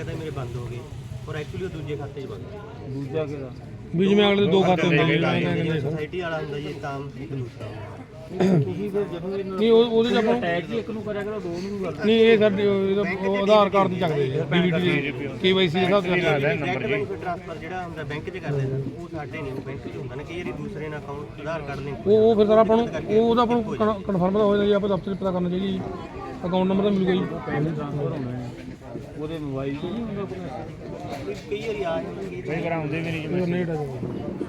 ਲੱਗਦਾ ਮੇਰੇ ਬੰਦ ਹੋ ਗਏ। ਔਰ ਐਕਚੁਅਲੀ ਉਹ ਦੂਜੇ ਖਾਤੇ 'ਚ ਬੰਦ ਹੈ ਦੂਜਾ ਕਿਹਦਾ? ਵੀ ਜਿਵੇਂ ਅਗਲੇ ਦੇ ਦੋ ਖਾਤੇ ਹੁੰਦੇ ਨੇ ਇਹਨਾਂ ਦੇ ਜਿਹੜਾ ਸੁਸਾਇਟੀ ਵਾਲਾ ਹੁੰਦਾ ਜੀ ਤਾਂ ਇੱਕ ਦੂਸਰਾ ਤੁਸੀਂ ਫਿਰ ਜਦੋਂ ਇਹਨਾਂ ਨਹੀਂ ਉਹ ਉਹਦੇ ਚ ਆਪਾਂ ਨੂੰ- ਅਟੈਚ ਹੀ ਇੱਕ ਨੂੰ ਕਰਿਆ ਕਰੋ ਦੋ ਨੂੰ ਵੀ ਕਰ। ਨਹੀਂ ਇਹ ਸਾਡੇ ਇਹਦਾ ਉਹ ਆਧਾਰ ਕਾਰਡ ਦੀ ਚੱਕਦੇ ਜੀ। ਡੀਬੀਟੀ ਕੇਵਾਈਸੀ ਦੇ ਹਿਸਾਬ ਨਾਲ ਡਾਇਰੈਕਟ ਬੈਨੀਫਿਟ ਟ੍ਰਾਂਸਫਰ ਜਿਹੜਾ ਹੁੰਦਾ ਬੈਂਕ 'ਚ ਕਰਦੇ ਸਨ ਉਹ ਸਾਡੇ ਨਹੀਂ ਬੈਂਕ 'ਚ ਹੁੰਦਾ ਨਾ ਕਈ ਵਾਰੀ ਦੂਸਰੇ ਨਾਲ ਅਕਾਊਂਟ ਆਧਾਰ ਕਾਰਡ ਲਿੰਕ ਉਹ ਉਹ ਫਿਰ ਸਰ ਆਪਾਂ ਨੂੰ ਉਹ ਉਹਦਾ ਆਪਾਂ ਨੂੰ ਕਨਫਰਮ ਤਾਂ ਹੋ ਜਾਂਦਾ ਜੀ ਆਪਾਂ ਦਫ਼ਤਰ 'ਚ ਪਤਾ ਕਰਨਾ ਚਾਹੀਦਾ ਜੀ। ਅਕਾਊਂਟ ਨੰਬਰ ਤਾਂ ਮਿਲੂਗਾ ਜੀ। ਉਹਦੇ ਮੋਬਾਈਲ ਤੇ ਨਹੀਂ ਹੁੰਦਾ ਕੋਈ। ਕਈ ਵਾਰੀ ਆ ਜਾਂਦੀ ਕਈ ਵਾਰ ਆਉਂਦੇ ਵੀ ਨਹੀਂ ਨਹੀਂ ਡਾ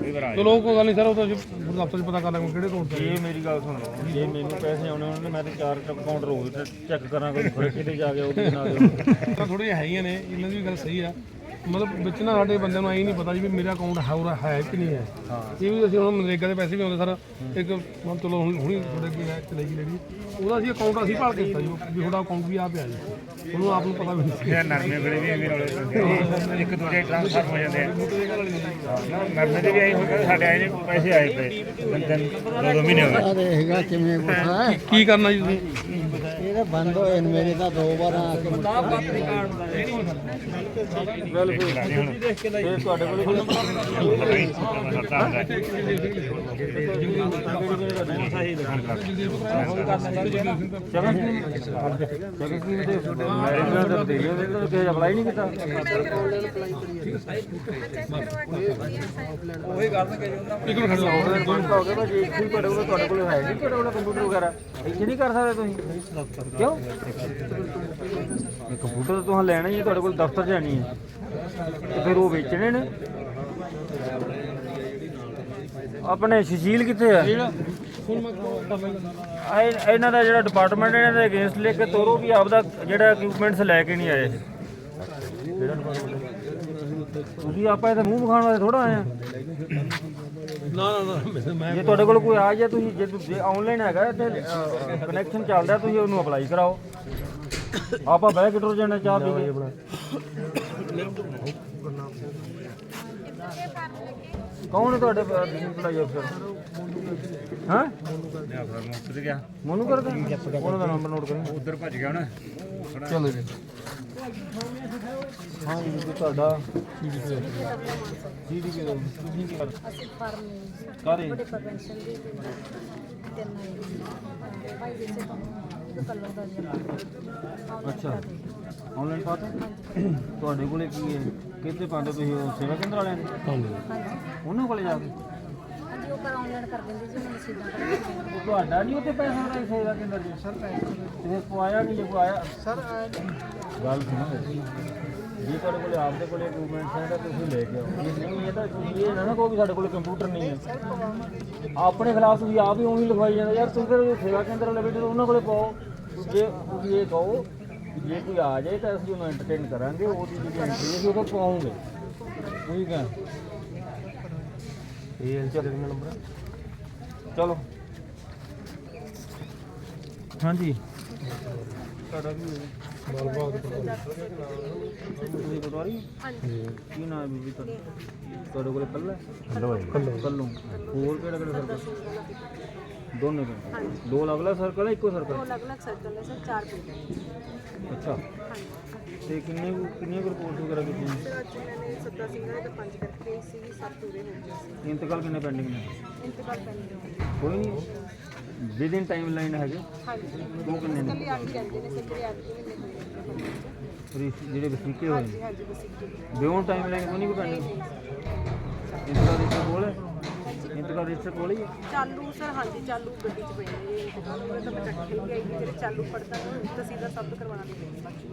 ਕਈ ਵਾਰ ਆ ਚਲੋ ਕੋਈ ਗੱਲ ਨਹੀਂ ਸਰ ਉਹ ਤਾਂ ਦਫ਼ਤਰ 'ਚ ਪਤਾ ਕਰ ਲਾਂਗੇ ਕਿਹੜੇ ਅਕਾਊਂਟ ਤੇ ਜੇ ਮੇਰੀ ਗੱਲ ਸੁਣੋ ਜੇ ਮੈਨੂੰ ਪੈਸੇ ਆਉਣੇ ਉਹਨਾਂ ਨੇ ਮੈਂ ਤੇ ਚਾਰ ਅਕਾਊਂਟ ਰੋਜ਼ ਚੈੱਕ ਕਰਾਂ ਕੋਈ ਖੜੇ ਕਿਤੇ ਜਾ ਕੇ ਉਹਦੇ ਨਾਲ। ਤਾਂ ਥੋੜੇ ਜਿਹੇ ਹੈਗੀਆਂ ਨੇ ਇਹਨਾਂ ਦੀ ਵੀ ਗੱਲ ਸਹੀ ਆ। ਮਤਲਬ ਵਿੱਚ ਨਾ ਸਾਡੇ ਬੰਦਿਆਂ ਨੂੰ ਐਂ ਨਹੀਂ ਪਤਾ ਜੀ ਵੀ ਮੇਰਾ ਅਕਾਊਂਟ ਹੈ ਉਰਾ ਹੈ ਕਿ ਨਹੀਂ ਹੈ। ਇਹ ਵੀ ਅਸੀਂ ਹੁਣ ਮਨਰੇਗਾ ਦੇ ਪੈਸੇ ਵੀ ਆਉਂਦੇ ਸਰ। ਇੱਕ ਹੁਣ ਚਲੋ ਹੁਣ ਹੁਣੀ ਤੁਹਾਡੇ ਕੀ ਹੈ ਚਲੇਗੀ ਲੇਡੀ। ਉਹਦਾ ਅਸੀਂ ਅਕਾਊਂਟ ਅਸੀਂ ਭਾਲ ਕੇ ਦਿੱਤਾ ਜੀ ਵੀ ਤੁਹਾਡਾ ਅਕਾਊਂਟ ਵੀ ਆ ਪਿਆ ਜੀ। ਉਹਨੂੰ ਆਪ ਨੂੰ ਪਤਾ ਵੀ ਨਹੀਂ ਸੀ। ਇਹ ਨਰਮੇ ਵੇਲੇ ਵੀ। ਇੱਕ ਦੂਜੇ ਟ੍ਰਾਂਸਫਰ ਹੋ ਜਾਂਦੇ ਆ। ਨਾ ਨਰਮੇ ਦੇ ਵੀ ਆਈ ਹੋ ਗਿਆ ਸਾਡੇ ਆਏ ਨੇ ਪੈਸੇ ਆਏ ਪਏ। ਦੋ ਦੋ ਮਹੀਨੇ ਹੋ ਗਏ। ਹੈਗਾ ਕਿਵੇਂ ਕੀ ਕਰਨਾ ਜੀ ਤੁਸੀਂ? ਇਹ ਤਾਂ ਬੰਦ ਹੋਏ ਨੇ ਮੇਰੇ ਤਾਂ ਦੋ ਵਾਰ ਆ ਕੇ ਗੱਲ ਫਿਰ ਲਾ ਦੇ ਹੁਣ ਇਹ ਤੁਹਾਡੇ ਕੋਲ ਕੋਈ ਕਿਸੇ ਅਪਲਾਈ ਨਹੀਂ ਕੀਤਾ ਇੱਕ ਮਿੰਟ ਜਾਓ ਦੋਸਤ ਹੋ ਗਏ ਭਾਜੀ ਤੁਹਾਡੇ ਕੋਲ ਤੁਹਾਡੇ ਕੋਲ ਹੈ ਨਹੀਂ। ਤੁਹਾਡੇ ਕੋਲ ਕੰਪਿਊਟਰ ਵਗੈਰਾ ਇੱਥੇ ਨਹੀਂ ਕਰ ਸਕਦੇ ਤੁਸੀਂ। ਕਿਉਂ? ਕੰਪਿਊਟਰ ਤਾਂ ਤੁਸੀਂ ਲੈਣਾ ਹੀ ਤੁਹਾਡੇ ਕੋਲ ਦਫ਼ਤਰ ਜਾਣੀ ਹੈ ਤੇ ਫਿਰ ਉਹ ਵੇਚਣੇ ਨੇ। ਆਪਣੇ ਸੁਸ਼ੀਲ ਕਿੱਥੇ ਆ? ਇਹ- ਇਹਨਾਂ ਦਾ ਜਿਹੜਾ ਡਿਪਾਰਟਮੈਂਟ ਇਹਨਾਂ ਦੇ ਅਗੇਂਸਟ ਲੈ ਕੇ ਤੋਰੋ ਵੀ ਆਪਦਾ ਜਿਹੜਾ ਇਕਵਿਪਮੈਂਟਸ ਲੈ ਕੇ ਨਹੀਂ ਆਏ? ਤੁਸੀਂ ਆਪਾਂ ਇਹਦਾ ਮੂੰਹ ਵਿਖਾਉਣ ਵਾਸਤੇ ਥੋੜਾ ਆਏ ਆ। ਨਾ ਨਾ ਨਾ ਮੈਂ ਜੇ ਤੁਹਾਡੇ ਕੋਲ ਕੋਈ ਆ ਜਾ ਤੁਸੀਂ ਜੇ ਜੇ ਆਨਲਾਈਨ ਹੈਗਾ ਤੇ ਕਨੈਕਸ਼ਨ ਚੱਲਦਾ ਤੁਸੀਂ ਉਹਨੂੰ ਅਪਲਾਈ ਕਰਾਓ। ਆਪਾਂ ਬਹਿ ਕੇ ਟੁਰ ਜਾਣਾ ਚਾਹ ਪੀ ਕੇ। ਕੌਣ ਹੈ ਤੁਹਾਡੇ ਪੜਾਈ ਅਫਸਰ ਹਾਂ? ਮੁਕਤ ਗਿਆ। ਮੋਨੂ ਕਰਦਾ? ਉਹਨਾਂ ਦਾ ਨੰਬਰ ਨੋਟ ਕਰੀ। ਉਧਰ ਭੱਜ ਗਿਆ ਹੁਣ। ਚਲੋ ਜੀ। ਹਾਂ ਜੀ ਜੀ ਤੁਹਾਡਾ ਜੀ ਦੀ ਕਿਹਦਾ ਤੁਸੀਂ ਕੀ ਕਰ ਅਸੀਂ ਫਾਰਮ ਕਾਰੇ ਬੜੇ ਪ੍ਰਵੈਂਸ਼ਨ ਦੀ ਤਿੰਨ ਆਏ ਭਾਈ ਦੇ ਸੇ ਇੱਕ ਕੱਲੋ ਦਾ ਜੀ ਅੱਛਾ। ਆਨਲਾਈਨ ਪਾਤਾ ਤੁਹਾਡੇ ਕੋਲੇ ਕੀ ਹੈ? ਕਿੱਥੇ ਪਾਉਂਦੇ ਤੁਸੀਂ ਉਹ ਸੇਵਾ ਕੇਂਦਰ ਵਾਲਿਆਂ ਦੇ? ਹਾਂਜੀ। ਹਾਂਜੀ। ਉਹਨਾਂ ਕੋਲੇ ਜਾ ਕੇ? ਹਾਂਜੀ ਉਹ ਕਰ ਆਨਲਾਈਨ ਕਰ ਦਿੰਦੇ ਜੀ ਮੈਨੂੰ ਸਿੱਧਾ ਤੁਹਾਡਾ ਨਹੀਂ ਉੱਤੇ ਪੈਸਾ ਦਾ ਸੇਵਾ ਕੇਂਦਰ ਦੇ ਸਰ ਤੇ ਪਵਾਇਆ ਨਹੀਂ ਜੇ ਪਵਾਇਆ ਸਰ ਗੱਲ ਸੁਣੋ। ਜੇ ਤੁਹਾਡੇ ਕੋਲੇ ਆਪਦੇ ਕੋਲੇ ਡਾਕੂਮੈਂਟਸ ਹੈ ਤਾਂ ਤੁਸੀਂ ਲੈ ਕੇ ਆਓ। ਜੇ ਨਹੀਂ ਹੈ ਤਾਂ ਤੁਸੀਂ ਇਹ ਨਾ ਨਾ ਕਹੋ ਵੀ ਸਾਡੇ ਕੋਲੇ ਕੰਪਿਊਟਰ ਨਹੀਂ ਹੈ। ਆਪਣੇ ਖਿਲਾਫ ਤੁਸੀਂ ਆਪ ਹੀ ਉਹੀ ਲਿਖਵਾਈ ਜਾਂਦੇ ਯਾਰ ਤੁਸੀਂ ਫਿਰ ਸੇਵਾ ਕੇਂਦਰ ਵਾਲੇ ਬੈਠੇ ਤਾਂ ਉਹਨਾਂ ਕੋਲੇ ਪਾਓ। ਜੇ ਤੁਸੀਂ ਇਹ ਕਹੋ ਜੇ ਕੋਈ ਆ ਜਾਏ ਤਾਂ ਅਸੀਂ ਉਹਨੂੰ ਐਂਟਰਟੇਨ ਕਰਾਂਗੇ ਉਹਦੀ ਜਿਹੜੀ ਐਂਟਰੀ ਅਸੀਂ ਉਹ ਪਾਉਂਗੇ। ਠੀਕ ਹੈ? ਇਹ ਐਲਚੀ ਦਾ ਨੰਬਰ ਚਲੋ। ਹਾਂਜੀ। ਤੁਹਾਡਾ ਹੈ ਤੁਸੀਂ ਪਟਵਾਰੀ ਹਾਂਜੀ ਕੀ ਨਾਮ ਹੈ ਬੀਬੀ ਤੁਹਾਡਾ ਤੁਹਾਡੇ ਕੋਲੇ ਕੱਲਾ ਕੱਲੂ ਹੋਰ ਕਿਹੜਾ ਕਿਹੜਾ ਸਰਕਲ ਦੋਨੇ ਪਿੰਡ ਦੋ ਅਲੱਗ ਅਲੱਗ ਸਰਕਲ ਹੈ ਇੱਕੋ ਉਹ ਸਰਕਲ ਅਲੱਗ ਅਲੱਗ ਸਰਕਲ ਹੈ ਸਰ ਚਾਰ ਪਿੰਡ ਅੱਛਾ ਹਾਂਜੀ ਤੇ ਕਿੰਨੇ ਕੁ- ਕਿੰਨੀਆਂ ਰਿਪੋਰਟ ਵਗੈਰਾ ਕੀਤੀਆਂ ਸਰ ਅੱਜ ਇਹਨਾਂ ਨੇ ਸੱਤਾ ਸਿੰਘਾਂ ਦੇ ਤਾਂ ਪੰਜ ਕਰਕੇ ਗਈ ਸੀ ਸਭ ਪੂਰੇ ਹੋ ਗਏ ਸੀ ਇੰਤਕਾਲ ਕਿੰਨੇ ਪੈਂਡਿੰਗ ਨੇ ਇੰਤਕਾਲ ਪੈਂਦੇ ਕੋਈ ਨਹੀਂ ਵਿਦ ਇਨ ਟਾਈਮ ਲਾਈਨ ਹੈਗੇ? ਹਾਂਜੀ। ਉਹ ਕਿੰਨੇ ਨੇ? ਕੱਲੀ ਅੱਠ ਕਹਿੰਦੇ ਨੇ ਜਿਹੜੇ ਅੱਠ ਮਹੀਨੇ ਹੋਏ ਨੇ। ਰਿਸ- ਜਿਹੜੇ ਵਸੀਕੇ ਹੋਏ ਨੇ? ਹਾਂਜੀ ਹਾਂਜੀ ਬਸ ਇੱਕ ਹੀ। ਬਿਯੋਂਡ ਟਾਈਮ ਲਾਈਨ ਕੋਈ ਨਹੀਂ ਕੋਈ ਪੈਂਡਿੰਗ ਇੰਤਕਾਲ ਰਜਿਸਟਰ ਕੋਲ ਹੈ? ਇੰਤਕਾਲ ਰਜਿਸਟਰ ਕੋਲ ਹੀ ਹੈ? ਚਾਲੂ ਸਰ ਹਾਂਜੀ ਚਾਲੂ ਗੱਡੀ 'ਚ ਪਏ ਨੇ। ਉਹ ਤਾਂ ਮੈਂ ਚੱਕ ਕੇ ਲਈ ਆਈ ਜਿਹੜੇ ਚਾਲੂ ਪੜਦਾ ਨਾ ਤਹਿਸੀਲਦਾਰ ਸਾਹਿਬ ਤੋਂ ਕਰਵਾਉਣਾ ਦੇ ਬਾਕੀ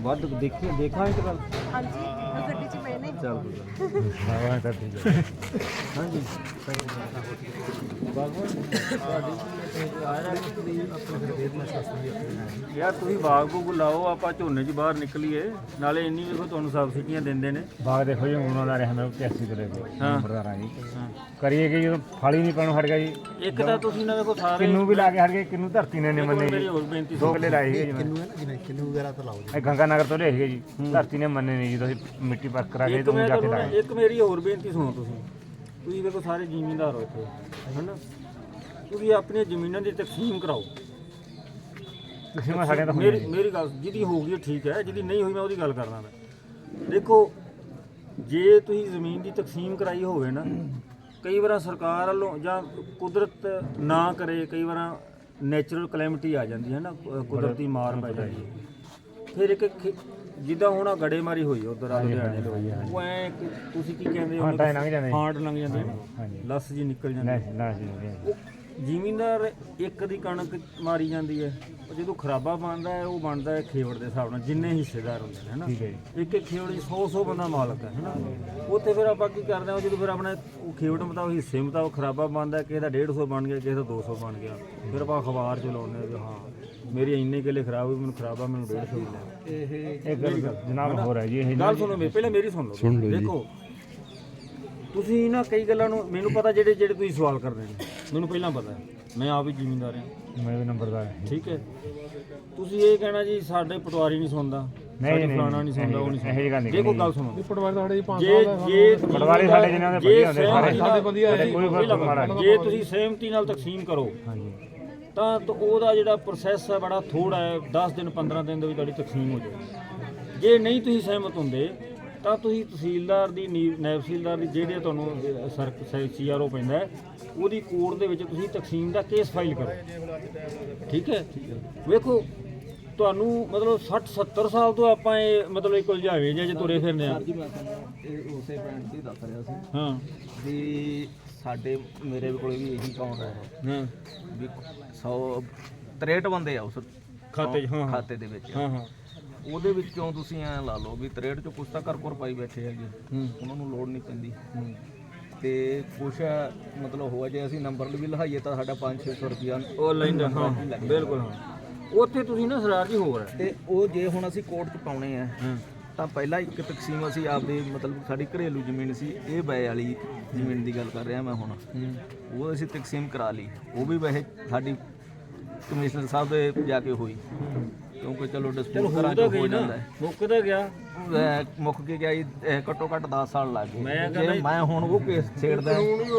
ਵੱਧ ਦੇਖੀ ਦੇਖਾਂ ਇੰਤਕਾਲ ਹਾਂਜੀ ਉਹ ਗੱਡੀ 'ਚ ਪਏ ਨੇ ਚੱਲ ਕੋਈ ਹਾਂ ਤਾਂ ਠੀਕ ਹੈ ਹਾਂਜੀ। ਬਾਗਵਾਨ ਤੁਹਾਡੀ ਆਇਆ ਯਾਰ ਤੁਸੀਂ ਬਾਗ ਬੂਗ ਲਾਓ ਆਪਾਂ ਝੋਨੇ 'ਚ ਬਾਹਰ ਨਿਕਲੀਏ ਨਾਲੇ ਇੰਨੀ ਵੇਖੋ ਤੁਹਾਨੂੰ ਸਬਸਿਡੀਆਂ ਦਿੰਦੇ ਨੇ। ਬਾਗ ਦੇਖੋ ਜੀ ਹੁਣ ਉਹਨਾਂ ਰਿਹਾ ਮੈਂ 81 ਤੋਂ ਲੈ ਕੇ ਹਾਂ। ਨੰਬਰਦਾਰਾਂ ਜੀ। ਕਰੀਏ ਕਿ ਜਦੋਂ ਫਾਲੀ ਨਹੀਂ ਪੈਣੋਂ ਹਟ ਗਿਆ ਜੀ। ਇੱਕ ਤਾਂ ਤੁਸੀਂ ਨਾ ਵੇਖੋ ਸਾਰੇ ਕਿੰਨੂ ਵੀ ਲਾ ਕੇ ਹਟ ਗਏ ਕਿੰਨੂ ਧਰਤੀ ਨੇ ਨੇ ਮੰਨੇ ਮੇਰੀ ਜੀ। ਹੋਰ ਬੇਨਤੀ ਦੋ ਕਿੱਲੇ ਲਾਏ ਜੀ ਮੈਂ ਜਿਵੇਂ ਕਿੰਨੂ ਵਗੈਰਾ ਤਾਂ ਲਾਓ ਇਹ ਗੰਗਾ ਨਗਰ ਤੋਂ ਲਿਆਏ ਸੀਗੇ ਜੀ। ਧਰਤੀ ਨੇ ਮੰਨੇ ਨਹੀਂ ਜੀ ਤੁਸੀਂ ਮਿੱਟੀ ਪੱਕ ਕਰਾ ਕੇ ਇੱਕ ਤੋਂ ਮੈਂ ਜਾ ਕੇ ਤੁਹਾਨੂੰ ਲਾਏ ਇੱਕ ਮੇਰੀ ਹੋਰ ਬੇਨਤੀ ਸੁਣੋ ਤੁਸੀਂ। ਤੁਸੀਂ ਵੇਖੋ ਸਾਰੇ ਜ਼ਿਮੀਂਦਾਰ ਹੋ ਇੱਥੇ ਹਨਾ? ਤੁਸੀਂ ਆਪਣੀਆਂ ਜ਼ਮੀਨਾਂ ਦੀ ਤਕਸੀਮ ਕਰਾਓ। ਤਕਸੀਮਾਂ ਸਾਡੇ ਤਾਂ ਮੇਰੀ ਮੇਰੀ ਗੱਲ ਜਿਹਦੀ ਹੋ ਗਈ ਹੈ ਠੀਕ ਹੈ ਜਿਹਦੀ ਨਹੀਂ ਹੋਈ ਮੈਂ ਉਹਦੀ ਗੱਲ ਕਰਦਾ ਮੈਂ। ਦੇਖੋ ਜੇ ਤੁਸੀਂ ਜ਼ਮੀਨ ਦੀ ਤਕਸੀਮ ਕਰਾਈ ਹੋਵੇ ਨਾ ਕਈ ਵਾਰ ਸਰਕਾਰ ਵੱਲੋਂ ਜਾਂ ਕੁਦਰਤ ਨਾ ਕਰੇ ਕਈ ਵਾਰ ਨੇਚਰਲ ਕਲੈਮਿਟੀ ਆ ਜਾਂਦੀ ਹੈ ਨਾ ਕੁਦਰਤੀ ਮਾਰ ਪੈ ਜਾਂਦੀ ਹੈ। ਫਿਰ ਇੱਕ ਖੇ- ਜਿੱਦਾਂ ਹੁਣ ਆਹ ਗੜੇਮਾਰੀ ਹੋਈ ਉਧਰ ਆ ਲੁਧਿਆਣੇ ਤੋਂ ਉਹ ਐ ਤੁਸੀਂ ਕੀ ਕਹਿੰਦੇ ਹੋ ਹਾਂਟਾਂ ਲੰਘ ਜਾਂਦੇ। ਹਾਂਟ ਲੰਘ ਜਾਂਦੇ ਹਾਂਜੀ। ਲੱਸ ਜੀ ਨਿਕਲ ਜਾਂਦੀ ਨਾ ਨਾ ਜੀ ਉਹ ਜ਼ਿਮੀਂਦਾਰ ਇੱਕ ਦੀ ਕਣਕ ਮਾਰੀ ਜਾਂਦੀ ਹੈ ਉਹ ਜਦੋਂ ਖਰਾਬਾ ਬਣਦਾ ਹੈ ਉਹ ਬਣਦਾ ਹੈ ਖੇਵੜ ਦੇ ਹਿਸਾਬ ਨਾਲ ਜਿੰਨੇ ਹਿੱਸੇਦਾਰ ਹੁੰਦੇ ਨੇ ਹਨਾ ਠੀਕ ਹੈ ਇੱਕ ਇੱਕ ਖੇਵੜ 'ਚ 100 100 ਬੰਦਾ ਮਾਲਕ ਹੈ ਹਨਾ ਉੱਥੇ ਫਿਰ ਆਪਾਂ ਕੀ ਕਰਦੇ ਹਾਂ ਜਦੋਂ ਫਿਰ ਆਪਣਾ ਉਹ ਖੇਵੜ ਮੁਤਾਬਕ ਹਿੱਸੇ ਮੁਤਾਬਕ ਖਰਾਬਾ ਬਣਦਾ ਕਿਸੇ ਦਾ 150 ਬਣ ਗਿਆ ਕਿਸੇ ਦਾ 200 ਬਣ ਗਿਆ ਫਿਰ ਆਪਾਂ ਅਖਬਾਰ ਚ ਲਾਉਂਦੇ ਹਾਂ ਵੀ ਹਾਂ ਮੇਰੀ ਇੰਨੇ ਕਿੱਲੇ ਖਰਾਬ ਹੋਈ ਮੈਨੂੰ ਖਰਾਬਾ ਮੈਨੂੰ 150 ਮਿਲਿਆ। ਇਹ ਗੱਲ ਜਨਾਬ ਹੈ ਜੀ ਇਹ ਗੱਲ ਸੁਣੋ ਮੇਰੀ ਪਹਿਲਾਂ ਮੇਰੀ ਸੁਣ ਲਓ। ਦੇਖੋ ਤੁਸੀਂ ਨਾ ਕਈ ਗੱਲਾਂ ਨੂੰ ਮੈਨੂੰ ਪਤਾ ਜਿਹੜੇ ਜਿਹੜੇ ਤੁਸੀਂ ਸਵਾਲ ਕਰਦੇ ਨੇ। ਮੈਨੂੰ ਪਹਿਲਾਂ ਪਤਾ ਹੈ। ਮੈਂ ਆਪ ਹੀ ਜ਼ਿਮੀਂਦਾਰ ਹਾਂ। ਮੈਂ ਵੀ ਨੰਬਰਦਾਰ ਹਾਂ। ਠੀਕ ਹੈ। ਤੁਸੀਂ ਇਹ ਕਹਿਣਾ ਜੀ ਸਾਡੇ ਪਟਵਾਰੀ ਨਹੀਂ ਸੁਣਦਾ। ਨਹੀਂ, ਸਾਡੇ ਨਹੀਂ, ਫਲਾਣਾ ਨਹੀਂ ਸੁਣਦਾ ਉਹ ਨਹੀਂ ਇਹੋ ਜਿਹੀ ਗੱਲ ਨਹੀਂ ਦੇਖੋ ਕਰਨੀ। ਗੱਲ ਸੁਣੋ। ਪਟਵਾਰੀ ਸਾਡੇ ਜੀ 5 ਜੇ ਸਾਲ ਦਾ ਜੇ ਪਟਵਾਰੀ ਸਾਡੇ ਜਿਨ੍ਹਾਂ ਦੇ ਵਧੀਆ ਹੁੰਦੇ ਸਾਰੇ ਸਾਡੇ ਵਧੀਆ ਹੈ ਕੋਈ ਫ਼ਰਕ ਨਹੀਂ ਜੇ ਤੁਸੀਂ ਸਹਿਮਤੀ ਨਾਲ ਤਕਸੀਮ ਕਰੋ ਹਾਂਜੀ। ਤਾਂ ਤਾਂ ਉਹਦਾ ਜਿਹੜਾ ਪ੍ਰੋਸੈਸ ਹੈ ਬੜਾ ਥੋੜਾ ਹੈ 10 ਦਿਨ 15 ਦਿਨ ਦੇ ਵਿੱਚ ਤੁਹਾਡੀ ਤਕਸੀਮ ਹੋ ਜਾਏਗੀ। ਜੇ ਨਹੀਂ ਤੁਸੀਂ ਸਹਿਮਤ ਹੁੰਦੇ ਤਾਂ ਤੁਸੀਂ ਤਹਿਸੀਲਦਾਰ ਦੀ ਨੀ- ਨਾਇਬ ਤਹਿਸੀਲਦਾਰ ਦੀ ਜਿਹੜੇ ਤੁਹਾਨੂੰ ਸਰਕ ਸੀਆਰਓ ਪੈਂਦਾ ਹੈ, ਉਹਦੀ ਕੋਰਟ ਦੇ ਵਿੱਚ ਤੁਸੀਂ ਤਕਸੀਮ ਦਾ ਕੇਸ ਫਾਈਲ ਕਰੋ। ਠੀਕ ਹੈ? ਵੇਖੋ ਤੁਹਾਨੂੰ ਮਤਲਬ 60 70 ਸਾਲ ਤੋਂ ਆਪਾਂ ਇਹ ਮਤਲਬ ਇੱਕ ਉਲਝਾਵੇ ਜਿਹੇ ਤੁਰੇ ਫਿਰਨੇ ਆ। ਜੀ ਮੈਂ ਤੁਹਾਨੂੰ ਇਹ ਉਸੇ ਪੁਆਇੰਟ ਤੇ ਦੱਸ ਰਿਹਾ ਸੀ ਹਾਂ। ਵੀ ਸਾਡੇ ਮੇਰੇ ਕੋਲ ਵੀ ਇਹੀ ਅਕਾਊਂਟ ਹੈ ਹਾਂ। ਵੀ 100 63 ਬੰਦੇ ਆ ਉਸ ਖਾਤੇ 'ਚ, ਹਾਂ ਹਾਂ। ਖਾਤੇ ਦੇ ਵਿੱਚ। ਹਾਂ ਹਾਂ। ਉਹਦੇ ਵਿੱਚੋਂ ਤੁਸੀਂ ਐ ਲਾ ਲਓ ਵੀ 63 ਚੋਂ ਕੁਛ ਤਾਂ ਕਰ ਕਰ ਪਾਈ ਬੈਠੇ ਹੈਗੇ। ਉਹਨਾਂ ਨੂੰ ਲੋੜ ਨਹੀਂ ਪੈਂਦੀ। ਤੇ ਕੁਛ ਮਤਲਬ ਹੋਇਆ ਜੇ ਅਸੀਂ ਨੰਬਰ ਵੀ ਲਹਾਈਏ ਤਾਂ ਸਾਡਾ 5-600 ਰੁਪਿਆ ਆਨਲਾਈਨ ਹਾਂ ਬਿਲਕੁਲ ਉੱਥੇ ਤੁਸੀਂ ਨਾ ਸਰਦਾਰ ਜੀ ਹੋਰ ਹੈ ਤੇ ਉਹ ਜੇ ਹੁਣ ਅਸੀਂ ਕੋਰਟ 'ਚ ਪਾਉਣੇ ਆ ਤਾਂ ਪਹਿਲਾਂ ਇੱਕ ਤਕਸੀਮ ਅਸੀਂ ਆਪਦੇ ਮਤਲਬ ਸਾਡੀ ਘਰੇਲੂ ਜ਼ਮੀਨ ਸੀ ਇਹ ਬੈ ਵਾਲੀ ਜ਼ਮੀਨ ਦੀ ਗੱਲ ਕਰ ਰਿਹਾ ਮੈਂ ਹੁਣ। ਉਹ ਅਸੀਂ ਤਕਸੀਮ ਕਰਾ ਲਈ। ਉਹ ਵੀ ਵੈਸੇ ਸਾਡੀ ਕਮਿਸ਼ਨਰ ਸਾਹਿਬ ਦੇ ਜਾ ਕੇ ਹੋਈ। ਕਿਉਂਕਿ ਚਲੋ ਕਰਾਂ ਤਾਂ ਹੋ ਨਾ ਜਾਂਦਾ ਹੈ। ਮੁੱਕ ਤਾਂ ਗਿਆ ਅਹ ਮੁੱਕ ਕੇ ਗਿਆ ਜੀ ਅਹ ਘੱਟੋ ਘੱਟ 10 ਸਾਲ ਲੱਗ ਗਏ। ਮੈਂ ਜੇ ਮੈਂ ਹੁਣ ਉਹ ਕੇਸ ਛੇੜਦਾ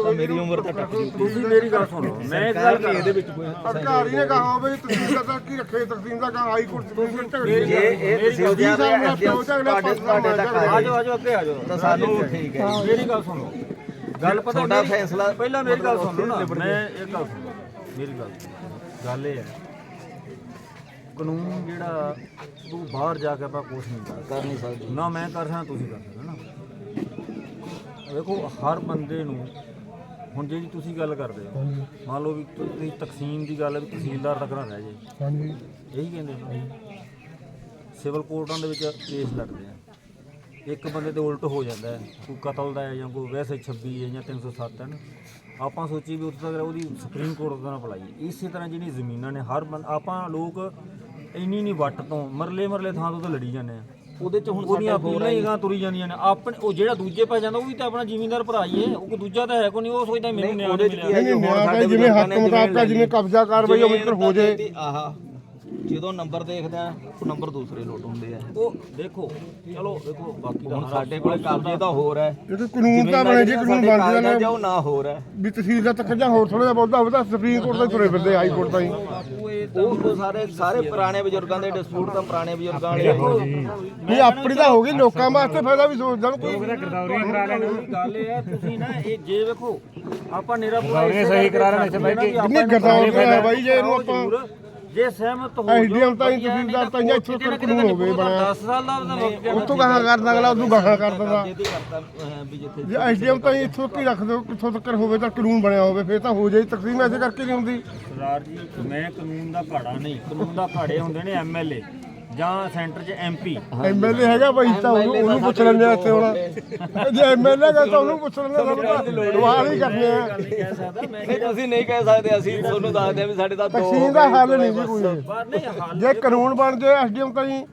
ਤਾਂ ਮੇਰੀ ਉਮਰ ਤਾਂ ਟੱਪ ਜੂ ਤੁਸੀਂ ਮੇਰੀ ਗੱਲ ਸੁਣੋ ਮੈਂ ਇੱਕ ਗੱਲ ਕਰ ਇਹਦੇ ਵਿੱਚ ਕੋਈ ਅਧਿਕਾਰੀ ਨੇ ਕਹਾ ਹੋਵੇ ਤਕਸੀਮ ਦਾ ਕੀ ਰੱਖੇ ਤਕਸੀਮ ਦਾ ਕਹਾ ਹਾਈ ਕੋਰਟ ਤਕਸੀਮ ਝਗੜੇ ਜੇ ਇਹ ਤਹਿਸੀਲਦਾਰ ਦੇ ਐਸਡੀਐਮ ਤੁਹਾਡੇ ਤੁਹਾਡੇ ਤੱਕ ਆ ਆਜੋ ਆਜੋ ਅੱਗੇ ਆਜੋ ਤਾਂ ਸਾਨੂੰ ਠੀਕ ਹੈ ਮੇਰੀ ਗੱਲ ਸੁਣੋ। ਗੱਲ ਪਤਾ ਤੁਹਾਡਾ ਮੇਰੀ- ਫੈਸਲਾ ਪਹਿਲਾਂ ਮੇਰੀ ਗੱਲ ਸੁਣ ਲਓ ਨਾ ਮੈਂ ਇੱਕ ਗੱਲ ਸੁਣੋ ਮੇਰੀ ਗੱਲ ਗੱਲ ਇਹ ਹੈ ਕਾਨੂੰਨ ਜਿਹੜਾ ਤੂੰ ਬਾਹਰ ਜਾ ਕੇ ਆਪਾਂ ਕੁਛ ਨਹੀਂ ਕਰ ਕਰ ਨਹੀਂ ਸਕਦੇ। ਨਾ ਮੈਂ ਕਰ ਸਕਦਾ ਤੁਸੀਂ ਕਰ ਸਕਦੇ ਹੋ ਨਾ। ਵੇਖੋ ਹਰ ਬੰਦੇ ਨੂੰ ਹੁਣ ਜਿਹੜੀ ਤੁਸੀਂ ਗੱਲ ਕਰਦੇ ਹੋ ਮੰਨ ਲਓ ਵੀ ਤੁਸੀਂ ਤਕਸੀਮ ਦੀ ਗੱਲ ਹੈ ਵੀ ਤਹਿਸੀਲਦਾਰ ਤੱਕ ਨਾ ਰਹਿ ਜਾਏ ਹਾਂਜੀ। ਇਹੀ ਕਹਿੰਦੇ ਨੇ। ਸਿਵਲ ਕੋਰਟਾਂ ਦੇ ਵਿੱਚ ਕੇਸ ਲੜਦੇ ਆ। ਇੱਕ ਬੰਦੇ ਤੇ ਉਲਟ ਹੋ ਜਾਂਦਾ ਹੈ। ਕੋਈ ਕਤਲ ਦਾ ਹੈ ਜਾਂ ਕੋਈ ਵੈਸੇ 26 ਹੈ ਜਾਂ 307 ਹੈ ਨਾ। ਆਪਾਂ ਸੋਚੀ ਵੀ ਉੱਥੇ ਤੱਕ ਉਹਦੀ ਸੁਪਰੀਮ ਕੋਰਟ ਦਾ ਨਾ ਪਲਾਈਏ ਇਸੇ ਤਰ੍ਹਾਂ ਜਿਹੜੀ ਜ਼ਮੀਨਾਂ ਨੇ ਹਰ ਬੰ- ਆਪਾਂ ਲੋਕ ਇੰਨੀ ਨਹੀਂ ਵੱਟ ਤੋਂ ਮਰਲੇ ਮਰਲੇ ਥਾਂ ਤੋਂ ਤਾਂ ਲੜੀ ਜਾਂਦੇ ਆ। ਉਹਦੇ ਚ ਹੁਣ ਉਹਦੀਆਂ ਅਪੀਲਾਂ ਹੀ ਗਾਂ ਤੁਰੀ ਜਾਂਦੀਆਂ ਨੇ। ਆਪਣੇ ਉਹ ਜਿਹੜਾ ਦੂਜੇ ਪੈ ਜਾਂਦਾ ਉਹ ਵੀ ਤਾਂ ਆਪਣਾ ਜ਼ਿਮੀਂਦਾਰ ਭਰਾ ਹੀ ਹੈ ਉਹ ਕੋਈ ਦੂਜਾ ਤਾਂ ਹੈ ਕੋਈ ਨਹੀਂ ਉਹ ਸੋਚਦਾ ਮੈਨੂੰ ਨਿਆਂ ਨਹੀਂ ਮਿਲਿਆ। ਨਹੀਂ ਨਿਆਂ ਤਾਂ ਜਿਵੇਂ ਹੱਕ ਮੁਤਾਬਕ ਜਿਵੇਂ ਕਬਜ਼ਾ ਕਾਰਵਾਈ ਉਹ ਮਿੱਤਰ ਹੋ ਜੇ ਆਹ। ਜਦੋਂ ਨੰਬਰ ਦੇਖਦੇ ਆ ਉਹ ਨੰਬਰ ਦੂਸਰੇ ਲੋਟ ਹੁੰਦੇ ਆ। ਉਹ ਦੇਖੋ ਚਲੋ ਦੇਖੋ ਬਾਕੀ ਦਾ ਹੁਣ ਸਾਡੇ ਕੋਲੇ ਕਬਜ਼ੇ ਤਾਂ ਹੋਰ ਹੈ ਇਹ ਤਾਂ ਕਾਨੂੰਨ ਤਾਂ ਬਣੇ ਜੇ ਕਾਨੂੰਨ ਬਣ ਜਾਣਾ 'ਚ ਉਹ ਨਾ ਹੋਰ ਹੈ ਵੀ ਤਹਿਸੀਲ ਦਾ ਤੱਕ ਜਾਂ ਹੋਰ ਥੋੜਾ ਜਿਹਾ ਬਹੁਤਾ ਹੋਵੇ ਤਾਂ ਸੁਪਰੀਮ ਕੋਰਟ ਦਾ ਤੁਰੇ ਫਿਰਦੇ ਹਾਈ ਕੋਰਟ ਦਾ ਹੀ ਉਹ ਸਾਰੇ ਸਾਰੇ ਪੁਰਾਣੇ ਬਜ਼ੁਰਗਾਂ ਦੇ ਡਿਸਪਿਊਟ ਤਾਂ ਪੁਰਾਣੇ ਬਜ਼ੁਰਗਾਂ ਵਾਲੇ ਨਹੀਂ ਆਪਣੀ ਤਾਂ ਹੋ ਗਈ ਲੋਕਾਂ ਵਾਸਤੇ ਫਾਇਦਾ ਵੀ ਸੋਚਦਾ ਕੋਈ ਗੱਲ ਇਹ ਹੈ ਤੁਸੀਂ ਨਾ ਇਹ ਜੇ ਵੇਖੋ ਆਪਾਂ ਨਿਰਾ ਪੂਰਾ ਗਰਦੌਰੀਆਂ ਸਹੀ ਕਰਾ ਰਹੇ ਨੇ ਇੱਥੇ ਬਹਿ ਕੇ। ਕਿੰਨੀ ਗਰਦੌਰੀ ਹੈ ਬਾਈ ਜੇ ਇਹਨੂੰ ਆਪਾਂ ਜੇ ਸਹਿਮਤ ਹੋ SDM ਤਾਂ ਹੀ ਤਹਿਸੀਲਦਾਰ ਤਾਂ ਜਾਂ ਇੱਥੋਂ ਤੱਕ ਕਾਨੂੰਨ ਹੋਵੇ ਬਣਿਆ। 10 ਸਾਲ ਦਾ ਉਹਦਾ ਮੁੱਕ ਗਿਆ ਉੱਥੋਂ ਗਾਹਾਂ ਕਰਦਾ ਅਗਲਾ ਉਦੋਂ ਗਾਹਾਂ ਕਰ ਦਿੰਦਾ ਜਿਹਦੀ ਕਰਤਾ ਅਹ, ਵੀ ਜਿੱਥੇ ਜੇ ਐਸਡੀਐਮ ਤਾਂ ਹੀ ਇੱਥੋਂ ਕੀ ਰੱਖ ਦਿਓ ਕਿੱਥੋਂ ਤੱਕ ਹੋਵੇ ਤਾਂ ਕਾਨੂੰਨ ਬਣਿਆ ਹੋਵੇ ਫਿਰ ਤਾਂ ਹੋ ਜਾਏ ਤਕਸੀਮ ਐਸੇ ਕਰਕੇ ਨਹੀਂ ਹੁੰਦੀ। ਸਰਦਾਰ ਜੀ ਮੈਂ ਕਾਨੂੰਨ ਦਾ ਘਾੜਾ ਨਹੀਂ। ਕਾਨੂੰਨ ਦਾ ਘਾੜੇ ਹੁੰਦੇ ਨੇ ਐਮਐਲਏ ਜਾਂ ਸੈਂਟਰ 'ਚ ਐਮਪੀ ਐਮਐਲਏ ਹੈਗਾ ਬਾਈ ਤਾਂ ਉਹਨੂੰ ਉਹਨੂੰ ਪੁੱਛ ਲੈਂਦੇ ਆ ਇੱਥੇ ਹੁਣ। ਜੇ ਐਮਐਲਏ ਹੈਗਾ ਤਾਂ ਉਹਨੂੰ ਪੁੱਛ ਲੈਂਦੇ ਸਾਨੂੰ ਤਾਂ ਦੁਆਰ ਹੀ ਕਰਨੇ ਆ। ਕਹਿ ਸਕਦਾ ਮੈਂ ਨਹੀਂ। ਤੁਸੀਂ ਨਹੀਂ ਕਹਿ ਸਕਦੇ ਅਸੀਂ ਤੁਹਾਨੂੰ ਦੱਸਦੇ ਆ ਵੀ ਸਾਡੇ ਤਾਂ ਦੋ ਤਕਸੀਮ ਦਾ ਹੱਲ ਨਹੀਂ ਜੀ ਕੋਈ। ਜੇ ਕਾਨੂੰਨ ਬਣ ਜਾਏ ਐਸਡੀਐਮ ਹੀ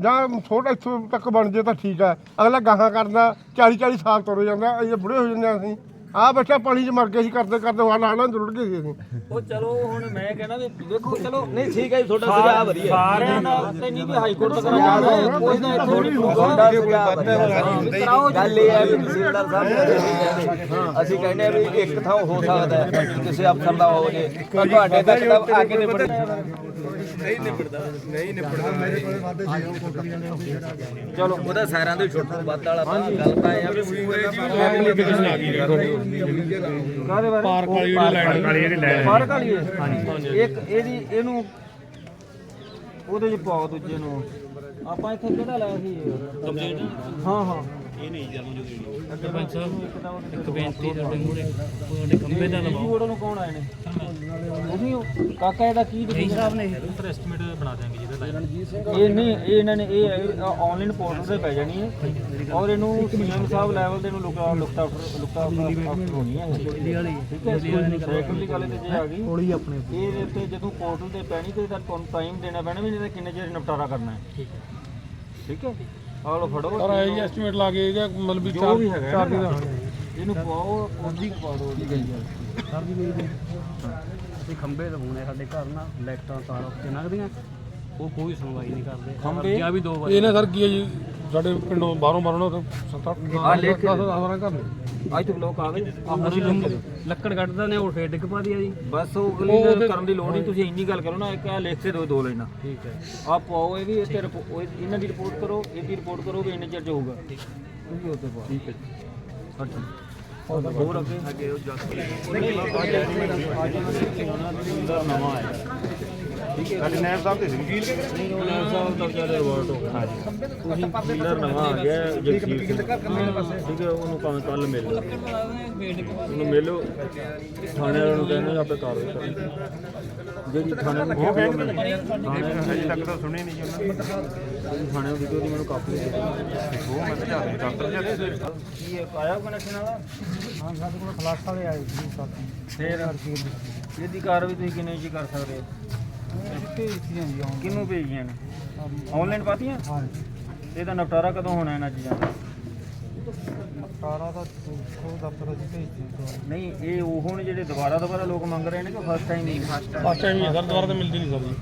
ਜਾਂ ਛੋਟਾ ਇੱਥੋਂ ਤੱਕ ਬਣ ਜਾਏ ਤਾਂ ਠੀਕ ਹੈ ਅਗਲਾ ਗਾਹਾਂ ਕਰਦਾ 40 40 ਸਾਲ ਤੁਰ ਜਾਂਦਾ ਇਹ ਬੁੜੇ ਹੋ ਜਾਂਦੇ ਆ ਅਸੀਂ। ਆ ਬੱਚਾ ਪਾਣੀ 'ਚ ਮਰ ਗਏ ਸੀ ਕਰਦੇ ਕਰਦੇ ਹਾਲਾਂ ਹਾਲਾਂ ਜੁੜ ਗਏ ਸੀ ਅਸੀਂ। ਉਹ ਚਲੋ ਹੁਣ ਮੈਂ ਕਹਿੰਦਾ ਵੀ ਦੇਖੋ ਚਲੋ ਨਹੀਂ ਠੀਕ ਹੈ ਜੀ ਤੁਹਾਡਾ ਸੁਝਾਅ ਵਧੀਆ ਸਾਰਿਆਂ ਨਾਲ ਤੇ ਨਹੀਂ ਵੀ ਹਾਈ ਕੋਰਟ ਤੱਕ ਜਾਣਾ ਹੈ ਕੋਈ ਨਾ ਇੱਥੇ ਨਹੀਂ ਤੁਹਾਡਾ ਸੁਝਾਅ ਵਧੀਆ। ਗੱਲ ਇਹ ਹੈ ਵੀ ਤਹਿਸੀਲਦਾਰ ਸਾਹਿਬ ਨੇ ਕਹਿੰਦੇ। ਅਸੀਂ ਕਹਿੰਦੇ ਆ ਵੀ ਇੱਕ ਥਾਂ ਹੋ ਸਕਦਾ ਹੈ ਕਿਸੇ ਅਫਸਰ ਦਾ ਹੋ ਜੇ ਪਰ ਤੁਹਾਡੇ ਤੱਕ ਤਾਂ ਅੱਗੇ ਨਹੀਂ ਚਲੋ ਉਹਦਾ ਸਾਰਿਆਂ ਦੇ ਛੋਟੂ ਵੱਧ ਵਾਲਾ ਤਾਂ ਗੱਲ ਤਾਂ ਇਹ ਆ ਵੀ ਪੂਰੇ ਐਪਲੀਕੇਸ਼ਨ ਆ ਗਈ ਜੀ ਤੁਹਾਡੀ ਕਾਹਦੇ ਬਾਰੇ? ਪਾਰਕ ਵਾਲੀ ਜਿਹੜੀ ਲਾਈਨ ਕਾਲੀ ਜਿਹੜੀ ਲੈ ਪਾਰਕ ਵਾਲੀ ਹੈ ਹਾਂਜੀ। ਇੱਕ ਇਹਦੀ ਇਹਨੂੰ ਉਹਦੇ ਚ ਪਾਓ ਦੂਜੇ ਨੂੰ। ਆਪਾਂ ਇੱਥੇ ਕਿਹੜਾ ਲਾਇਆ ਸੀ ਕੰਪਲੀਟ ਹਾਂ ਹਾਂ। ਇਹ ਨਹੀਂ ਜਰਮ ਜੋ ਸਰਪੰਚ ਸਾਹਿਬ ਇੱਕ ਬੇਨਤੀ ਤੁਹਾਡੇ ਮੂਹਰੇ ਤੁਹਾਡੇ ਖੰਭੇ ਦਾ ਲਵਾਓ ਨੂੰ ਕੌਣ ਆਏ ਨੇ? ਉਹੀ ਹੋ। ਕਾਕਾ ਇਹਦਾ ਕੀ ਡਿਸੀਜਨ ਸਾਹਿਬ ਨੇ ਇੰਟਰ ਐਸਟੀਮੇਟ ਬਣਾ ਦਿਆਂਗੇ ਜਿਹਦਾ ਇਹ ਨਹੀਂ ਇਹ ਇਹਨਾਂ ਨੇ ਇਹ ਆਨਲਾਈਨ ਪੋਰਟਲ ਤੇ ਪੈ ਜਾਣੀ ਹੈ। ਔਰ ਇਹਨੂੰ ਸੀਐਮ ਸਾਹਿਬ ਲੈਵਲ ਦੇ ਨੂੰ ਲੁਕਾ ਲੁਕਤਾ ਲੁਕਤਾ ਹੋਣੀ ਹੈ। ਠੀਕ ਹੈ ਸਾਈਕਲ ਦੀ ਗੱਲ ਤੇ ਜੇ ਆ ਗਈ ਥੋੜੀ ਆਪਣੇ ਇਹ ਉੱਤੇ ਜਦੋਂ ਪੋਰਟਲ ਤੇ ਪੈਣੀ ਤੇ ਤਾਂ ਤੁਹਾਨੂੰ ਟਾਈਮ ਦੇਣਾ ਪੈਣਾ ਵੀ ਨਹੀਂ ਤਾਂ ਕਿੰਨੇ ਚਿਰ ਨਿਪਟਾਰਾ ਕਰਨਾ ਹੈ। ਠੀਕ ਹੈ। ਠੀਕ ਹੈ? ਆਹ ਲਓ ਫੜੋ। ਪਰ ਇਹ ਐਸਟੀਮੇਟ ਲਾ ਕੇ ਜਾਂ ਮਤਲਬ ਵੀ ਜੋ ਚਾਰ ਵੀ ਹੈਗਾ ਚਾਰ ਨਾ, ਦਿਨ ਇਹਨੂੰ ਪਾਓ ਉਹਦੀ ਪਾ ਦਿਓ ਸਾਡੇ ਘਰ ਨਾਲ ਲਾਈਟਾਂ ਤਾਰਾਂ ਉੱਤੇ ਲੰਘਦੀਆਂ ਉਹ ਕੋਈ ਸੁਣਵਾਈ ਨਹੀਂ ਕਰਦੇ। ਖੰਭੇ? ਜਾਂ ਵੀ ਦੋ ਵਾਰ। ਇਹ ਨਾ ਸਰ ਕੀ ਹੈ ਜੀ? ਸਾਡੇ ਪਿੰਡੋਂ ਬਾਹਰੋਂ ਬਾਹਰੋਂ ਨਾ ਸੱਤ ਅੱਠ ਆਹ ਲਿਖ ਕੇ 10 12 ਘਰ ਨੇ ਅੱਜ ਤੱਕ ਲੋਕ ਆ ਗਏ ਅਸੀਂ ਲੱਕੜ ਕੱਢਦਾ ਨੇ ਉਹ ਫੇਰ ਡਿੱਗ ਪਾ ਦਿਆ ਜੀ ਬਸ ਉਹ ਅਗਲੀ ਕਰਨ ਦੀ ਲੋੜ ਨਹੀਂ ਤੁਸੀਂ ਇੰਨੀ ਗੱਲ ਕਰੋ ਨਾ ਇੱਕ ਆ ਲਿਖ ਕੇ ਦਿਓ ਦੋ ਲਾਈਨਾਂ ਠੀਕ ਹੈ ਆ ਪਾਓ ਇਹ ਵੀ ਉਹ ਇਹਨਾਂ ਦੀ ਰਿਪੋਰਟ ਕਰੋ ਇਹਦੀ ਰਿਪੋਰਟ ਕਰੋ ਵੀ ਇੰਨੇ ਚਿਰ ਚ ਹੋਊਗਾ ਤੁਸੀਂ ਉੱਤੇ ਪਾਓ ਠੀਕ ਹੈ ਅੱਛਾ ਹੋਰ ਅੱਗੇ ਅੱਗੇ ਉਹ ਜੱਟ ਨਵਾਂ ਆਇਆ ਠੀਕ ਹੈ ਸਾਡੇ ਨਾਇਬ ਸਾਹਿਬ ਤੇ ਸੀ। ਵਕੀਲ ਨਹੀਂ ਉਹ ਨਾਮ ਸਾਹਿਬ ਦਾ ਵਿਚਾਰੇ ਰਿਵਰਟ ਹੋ ਗਿਆ ਹਾਂਜੀ। ਤੁਸੀਂ ਡੀਲਰ ਨਵਾਂ ਆ ਗਿਆ ਜਗਸੀਰ ਸਿੰਘ। ਠੀਕ ਹੈ ਉਹਨੂੰ ਭਾਵੇਂ ਕੱਲ ਮਿਲ ਲਓ। ਉਹਨੂੰ ਮਿਲੋ ਥਾਣੇ ਵਾਲਿਆਂ ਨੂੰ ਕਹਿੰਦੇ ਆਪੇ ਕਾਰਵਾਈ ਕਰੋ ਜਿਹੜੀ ਥਾਣੇ ਨੂੰ ਕਿਹਾ ਥਾਣੇ ਅਜੇ ਤੱਕ ਤਾਂ ਸੁਣੇ ਨਹੀਂ ਜੀ ਉਹਨਾਂ ਥਾਣੇ ਨੂੰ ਦਿੱਤੀ ਉਹਦੀ ਮੈਨੂੰ ਕਾਪੀ ਦੇ ਦਿਓ। ਉਹ ਮੈਂ ਤਾਂ ਜਾਂਦੇ ਡਾਕਟਰ ਜੀ। ਕੀ ਇਹ ਆਇਆ ਕਨੈਕਸ਼ਨ ਵਾਲਾ? ਹਾਂ ਸਾਡੇ ਕੋਲ ਫਲਾਸ ਵਾਲੇ ਆਏ ਜੀ ਸਾਥੀ ਫੇਰ ਇਹਦੀ ਕਾਰਵਾਈ ਤੁਸੀਂ ਕਿੰਨੇ ਜੀ ਕਰ ਸਕਦੇ ਹੋ? ਭੇਜਤੀਆਂ ਜੀ ਆਉਣ ਕਿਹਨੂੰ ਭੇਜੀਆਂ ਨੇ? ਆਨਲਾਈਨ ਪਾਤੀਆਂ? ਹਾਂ ਇਹਦਾ ਨਿਪਟਾਰਾ ਕਦੋਂ ਹੋਣਾ ਇਹਨਾਂ ਚੀਜ਼ਾਂ ਦਾ? ਸਾਰਾ ਦਾ ਉਹ ਦਫ਼ਤਰ ਚ ਭੇਜਤੀਆਂ ਨਹੀਂ ਇਹ ਉਹ ਨੇ ਜਿਹੜੇ ਦੁਬਾਰਾ ਦੁਬਾਰਾ ਲੋਕ ਮੰਗ ਰਹੇ ਨੇ ਕਿ ਫਸਟ ਟਾਈਮ ਹੀ ਫਸਟ ਫਸਟ ਟਾਈਮ ਹੀ ਹੈ ਸਰ ਦੁਬਾਰਾ ਤਾਂ ਮਿਲਦੀ ਨਹੀਂ ਸਰ ਜੀ।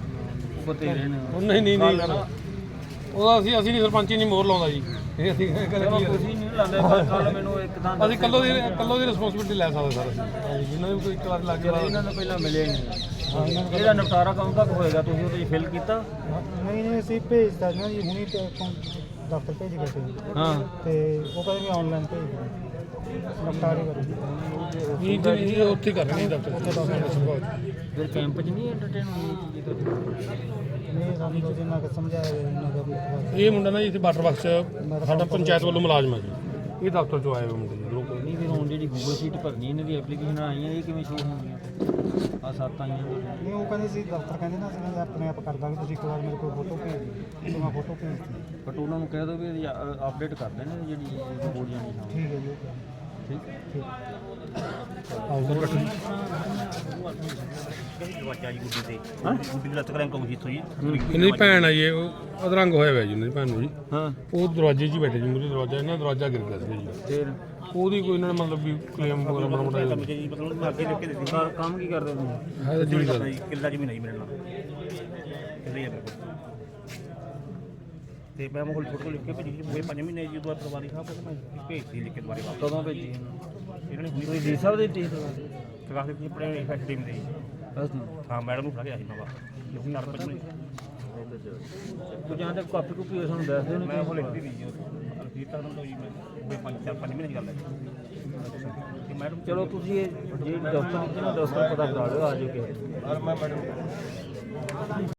ਉਹ ਬਤੇਰੇ ਨੇ। ਉਹ ਨਹੀਂ ਨਹੀਂ ਨਹੀਂ ਸਰ। ਉਹਦਾ ਅਸੀਂ ਅਸੀਂ ਨਹੀਂ ਸਰਪੰਚ ਹੀ ਨਹੀਂ ਮੋਹਰ ਲਾਉਂਦਾ ਜੀ। ਇਹ ਅਸੀਂ ਕਦੇ ਚਲੋ ਤੁਸੀਂ ਨਹੀਂ ਲਾਉਂਦੇ ਕੱਲ ਮੈਨੂੰ ਇੱਕ ਤਾਂ ਅਸੀਂ ਕੱਲੋ ਦੀ ਕੱਲੋ ਦੀ ਰਿਸਪੌਂਸਿਬਿਲਟੀ ਲੈ ਸਕਦੇ ਸਰ। ਅਸੀਂ ਜਿੰਨਾ ਵੀ ਕੋਈ ਇੱਕ ਵਾਰ ਲੱਗ ਗਿਆ ਇਹਨਾਂ ਨੂੰ ਪਹਿਲਾਂ ਮਿਲੇ ਨਹੀਂ। ਇਹਦਾ ਨਿਪਟਾਰਾ ਕਦੋਂ ਤੱਕ ਹੋਏਗਾ? ਤੁਸੀਂ ਉਹਦੇ ਫਿਲ ਕੀਤਾ? ਨਹੀਂ ਨਹੀਂ ਅਸੀਂ ਭੇਜਤਾ ਨਾ ਜੀ ਹੁਣੀ ਤੇ ਦਫ਼ਤਰ ਭੇਜ ਗਏ ਸੀ। ਹਾਂ। ਤੇ ਉਹ ਕਹਿੰਦੇ ਵੀ ਆਨਲਾਈਨ ਭੇਜ ਦਿਓ। ਨਪਟਾਰੇ ਕਰੋ ਇਹ ਜੀ ਇਹ ਉੱਥੇ ਹੀ ਕਰ ਰਹੇ ਨੇ ਦਫ਼ਤਰ ਫਿਰ ਕੈਂਪ 'ਚ ਨਹੀਂ ਐਂਟਰਟੇਨ ਹੋਣੀ ਇਹ ਚੀਜ਼ ਨਹੀਂ ਸਾਨੂੰ ਸਮਝਾਇਆ ਗਿਆ। ਇਹ ਮੁੰਡਾ ਨਾ ਜੀ ਇੱਥੇ ਵਾਟਰ ਬਾਕਸ 'ਚ ਸਾਡਾ ਪੰਚਾਇਤ ਵੱਲੋਂ ਮੁਲਾਜ਼ਮ ਹੈ ਜੀ। ਇਹ ਦਫ਼ਤਰ ਚੋਂ ਆਏ ਹੋਏ ਮੁੰਡੇ ਜੀ ਲੋਕ ਜਿਹੜੀ ਗੂਗਲ ਸ਼ੀਟ ਭਰਨੀ ਇਹਨਾਂ ਦੀ ਐਪਲੀਕੇਸ਼ਨ ਆਈਆਂ ਇਹ ਕਿਵੇਂ ਸ਼ੋ ਹੋਣਗੀਆਂ? ਆ ਸੱਤ ਆਈਆਂ ਨਹੀਂ ਉਹ ਕਹਿੰਦੇ ਸੀ ਦਫ਼ਤਰ ਕਹਿੰਦੇ ਨਾ ਅਸੀਂ ਆਪਣੇ ਆਪ ਕਰ ਦਾਂਗੇ ਤੁਸੀਂ ਇੱਕ ਵਾਰ ਮੇਰੇ ਕੋਲ ਫੋਟੋ ਭੇਜ ਦਿਓ। ਤੇ ਮੈਂ ਫੋਟੋ ਭੇਜ ਦਿੱਤੀ ਬਟ ਉਹਨਾਂ ਨੂੰ ਕਹਿ ਦਿਓ ਵੀ ਇਹਦੀ ਅਪਡੇਟ ਕਰ ਦੇਣ ਜਿਹੜੀ ਰਿਪੋਰਟ ਜਾਣੀ ਹੈ ਠੀਕ ਹੈ ਜੀ okay। ਠੀਕ? ਆਓ ਬੈਠੋ। ਜੀ ਇਹਨਾਂ ਦੀ ਭੈਣ ਆ ਜੀ ਇਹ, ਉਹ ਅਧਰੰਗ ਹੋਇਆ ਹੋਇਆ ਜੀ ਇਹਨਾਂ ਦੀ ਭੈਣ ਨੂੰ ਜੀ। ਹਾਂ। ਉਹ ਦਰਵਾਜ਼ੇ 'ਚ ਹੀ ਬੈਠੇ ਜੀ ਮੂਰੇ ਦਰਵਾਜ਼ਾ ਇਹਨਾਂ ਦਾ ਦਰਵਾਜ਼ਾ ਗਿਰ ਗਿਆ ਸੀ ਜੀ। ਫਿਰ? ਉਹਦੀ ਕੋਈ ਇਹਨਾਂ ਨੇ ਮਤਲਬ ਵੀ ਕਲੇਮ ਵਗੈਰਾ ਬਣਾ ਬਣਾਇਆ ਜੀ ਮਤਲਬ ਮੈਂ ਅੱਗੇ ਲਿਖ ਕੇ ਦਿੱਤੀ ਕਾਰ ਕੰਮ ਕੀ ਕਰਦੇ ਤੁਸੀਂ ਹੈ ਤਾਂ ਜੀ ਸਰ ਸੀ ਕਿੱਲਾ ਜ਼ਮੀਨ ਨਹੀਂ ਮਿਲਣਾ ਕਿੱਲੇ ਹੀ ਆ ਮੇਰੇ ਕੋਲ। ਤੇ ਮੈਂ ਮੋਲ ਫੋਟੋ ਲਿਖ ਕੇ ਭੇਜੀ ਜੀ ਪੂਰੇ 5 ਮਹੀਨੇ ਜੀ ਦੁਆਰਾ ਪਰਿਵਾਰੀ ਸਾਹਿਬ ਕੋਲ ਮੈਂ ਭੇਜਤੀ ਲਿਖ ਕੇ ਦੁਬਾਰੇ ਵਾਪਸ ਕਦੋਂ ਭੇਜੀ? ਇਹਨਾਂ ਨੇ ਹੁਣੀ ਤੁਸੀਂ ਜੀ ਸਾਹਿਬ ਦੇ ਦਿੱਤੀ ਆਪਣੇ ਫੈਕਟ ਟੀਮ ਦੇ। ਜੀ। ਬਸ ਦਿਓ। ਹਾਂ ਮੈਡਮ ਨੂੰ ਫੜਾ ਗਿਆ ਸੀ ਮੈਂ ਬਾਹਰ। ਲੋਕ ਨਾਲ ਪੱਜ ਤੂੰ ਜਾਂ ਤੇ ਕਾਪੀ ਕੁਪੀ ਉਸ ਨੂੰ ਦੱਸ ਦਿਓ ਮੈਂ ਨਹੀਂ ਉਹ ਲਿਖਦੀ ਨਹੀਂ ਜੀ ਅਰਜੀਤ ਤਾਂ ਉਹਨਾਂ ਤੋਂ ਜੀ ਮੈਂ। ਪੰਜ ਚਾਰ ਪੰਜ ਮਹੀਨੇ ਦੀ ਗੱਲ ਹੈ। ਤੇ ਮੈਡਮ ਚਲੋ ਤੁਸੀਂ ਇਹ ਜੇ ਨਾ ਦਫ਼ਤਰ ਪਤਾ ਕਰਾ ਲਿਓ ਆ ਜਾਓ ਕਿ ਮੈਂ ਮੈਡਮ